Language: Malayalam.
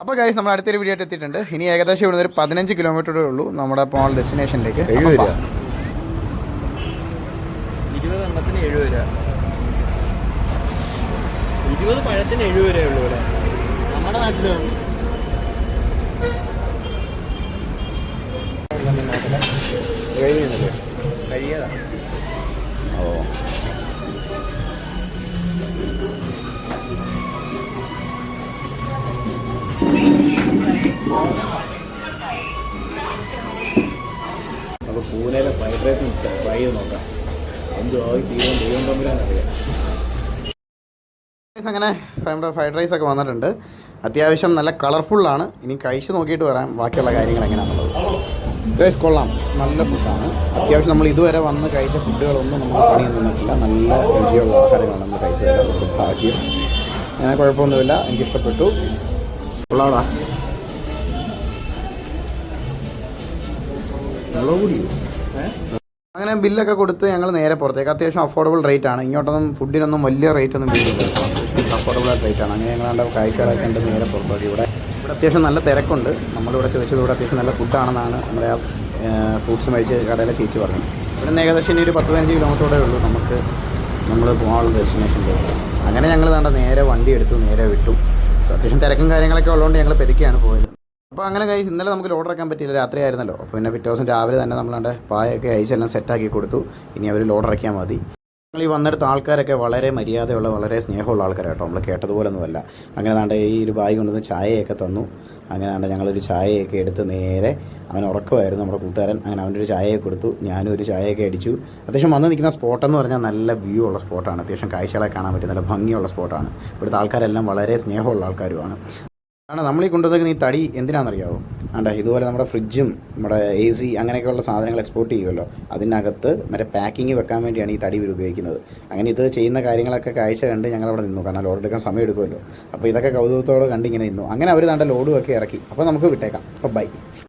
അപ്പോൾ ഗൈസ് നമ്മൾ അടുത്തൊരു വീഡിയോ ആയിട്ട് എത്തിയിട്ടുണ്ട്. ഇനി ഏകദേശം ഇവിടുന്ന് ഒരു പതിനഞ്ച് കിലോമീറ്ററേ ഉള്ളൂ നമ്മുടെ പോൾ ഡെസ്റ്റിനേഷനിലേക്ക് എഴുപത് രൂപ ഇരുപത് എണ്ണത്തിന് എഴുപത് രൂപ. ഇരുപത് പഴത്തിന് എഴുപത് രൂപയേ ഉള്ളൂ ഇവിടെ. നമ്മുടെ നാട്ടിലാണ് നമുക്ക് പൂനെയിലെ ഫ്രൈഡ് റൈസ് ട്രൈ ചെയ്ത് നോക്കാം. എന്തോ ദൈവം ദൈവം തമ്മിലാണെന്നറിയാം അങ്ങനെ നമ്മുടെ ഫ്രൈഡ് റൈസ് ഒക്കെ വന്നിട്ടുണ്ട്. അത്യാവശ്യം നല്ല കളർഫുള്ളാണ് ഇനി കഴിച്ച് നോക്കിയിട്ട് വരാം ബാക്കിയുള്ള കാര്യങ്ങൾ എങ്ങനെയാണെന്നുള്ളത് ഗൈസ് കൊള്ളാം. നല്ല ഫുഡാണ് അത്യാവശ്യം നമ്മൾ ഇതുവരെ വന്ന് കഴിച്ച ഫുഡുകളൊന്നും നമ്മൾ പണിയൊന്നും നിന്നിട്ടില്ല. നല്ല രുചിയുള്ള ആഹാരങ്ങളാണ് നമ്മൾ കഴിച്ചത്. ഭാഗ്യം അങ്ങനെ കുഴപ്പമൊന്നുമില്ല. എനിക്കിഷ്ടപ്പെട്ടു. കൊള്ളാടാ. അങ്ങനെ ബില്ലൊക്കെ കൊടുത്ത് ഞങ്ങൾ നേരെ പുറത്തേക്ക്. അത്യാവശ്യം അഫോർഡബിൾ റേറ്റ് ആണ്. ഇങ്ങോട്ടൊന്നും ഫുഡിനൊന്നും വലിയ റേറ്റ് ഒന്നും ബില്ല് അഫോർഡബിൾ റേറ്റ് ആണ്. അങ്ങനെ ഞങ്ങളുടെ കാഴ്ചകളൊക്കെ ഉണ്ട് നേരെ പുറത്തേക്ക്. ഇവിടെ ഇവിടെ അത്യാവശ്യം നല്ല തിരക്കുണ്ട്. നമ്മളിവിടെ ചോദിച്ചത് ഇവിടെ അത്യാവശ്യം നല്ല ഫുഡാണെന്നാണ് നമ്മുടെ ആ ഫ്രൂട്ട്സ് മേടിച്ച് കടയിലെ ചേച്ചി പറഞ്ഞത്. ഇവിടെ നിന്ന് ഏകദേശം ഇനി ഒരു പത്ത് പതിനഞ്ച് കിലോമീറ്ററോടെ ഉള്ളൂ നമുക്ക് നമ്മൾ പോകാനുള്ള ഡെസ്റ്റിനേഷൻ അങ്ങനെ ഞങ്ങൾ വേണ്ട നേരെ വണ്ടി എടുത്തു നേരെ വിട്ടു. അത്യാവശ്യം തിരക്കും കാര്യങ്ങളൊക്കെ ഉള്ളതുകൊണ്ട് ഞങ്ങൾ പെരുക്കിയാണ് പോയത്. അപ്പോൾ അങ്ങനെ കഴിച്ച് ഇന്നലെ നമുക്ക് ലോഡ് ഇറക്കാൻ പറ്റിയില്ല രാത്രി ആയിരുന്നല്ലോ. അപ്പോൾ പിന്നെ പിറ്റേ ദിവസം രാവിലെ തന്നെ നമ്മളാണ്ട് പായൊക്കെ അയച്ചെല്ലാം സെറ്റാക്കി കൊടുത്തു. ഇനി അവർ ലോഡ് ഇറക്കിയാൽ മതി. ഞങ്ങൾ ഈ വന്നെടുത്ത ആൾക്കാരൊക്കെ വളരെ മര്യാദയുള്ള വളരെ സ്നേഹമുള്ള ആൾക്കാരാട്ടോ നമ്മൾ കേട്ടതുപോലൊന്നുമല്ല. അങ്ങനെ താണ്ട് ഈ ഒരു ബായി കൊണ്ടുവന്ന് ചായയൊക്കെ തന്നു. അങ്ങനെ താണ്ട് ഞങ്ങളൊരു ചായയൊക്കെ എടുത്ത് നേരെ അവൻ ഉറക്കമായിരുന്നു നമ്മുടെ കൂട്ടുകാരൻ. അങ്ങനെ അവന്റെ ഒരു ചായയൊക്കെ കൊടുത്തു. ഞാനും ഒരു ചായയൊക്കെ അടിച്ചു. അത്യാവശ്യം വന്ന് നിൽക്കുന്ന സ്പോട്ടെന്ന് പറഞ്ഞാൽ നല്ല വ്യൂ ഉള്ള സ്പോട്ടാണ് അത്യാവശ്യം കാഴ്ചകളെ കാണാൻ പറ്റിയ നല്ല ഭംഗിയുള്ള സ്പോട്ടാണ് ഇവിടുത്തെ ആൾക്കാരെല്ലാം വളരെ സ്നേഹമുള്ള ആൾക്കാരുമാണ്. ആണ്? നമ്മൾ ഈ കൊണ്ടുവന്നേക്കുന്ന ഈ തടി എന്തിനാണെന്നറിയാവോ? ആണ്ട ഇതുപോലെ നമ്മുടെ ഫ്രിഡ്ജും നമ്മുടെ എ സി അങ്ങനെയൊക്കെയുള്ള സാധനങ്ങൾ എക്സ്പോർട്ട് ചെയ്യുമല്ലോ അതിനകത്ത് മറ്റേ പാക്കിങ് വെക്കാൻ വേണ്ടിയാണ് ഈ തടി ഇവർ ഉപയോഗിക്കുന്നത്. അങ്ങനെ ഇത് ചെയ്യുന്ന കാര്യങ്ങളൊക്കെ കാഴ്ച കണ്ട് ഞങ്ങൾ അവിടെ നിന്നു. കാരണം ലോഡ് എടുക്കാൻ സമയം എടുക്കുമല്ലോ. അപ്പോൾ ഇതൊക്കെ കൗതുകത്തോടെ കണ്ടിങ്ങനെ നിന്നു. അങ്ങനെ അവർ താണ്ട ലോഡും ഒക്കെ ഇറക്കി. അപ്പോൾ നമുക്ക് വിട്ടേക്കാം. അപ്പോൾ ബൈ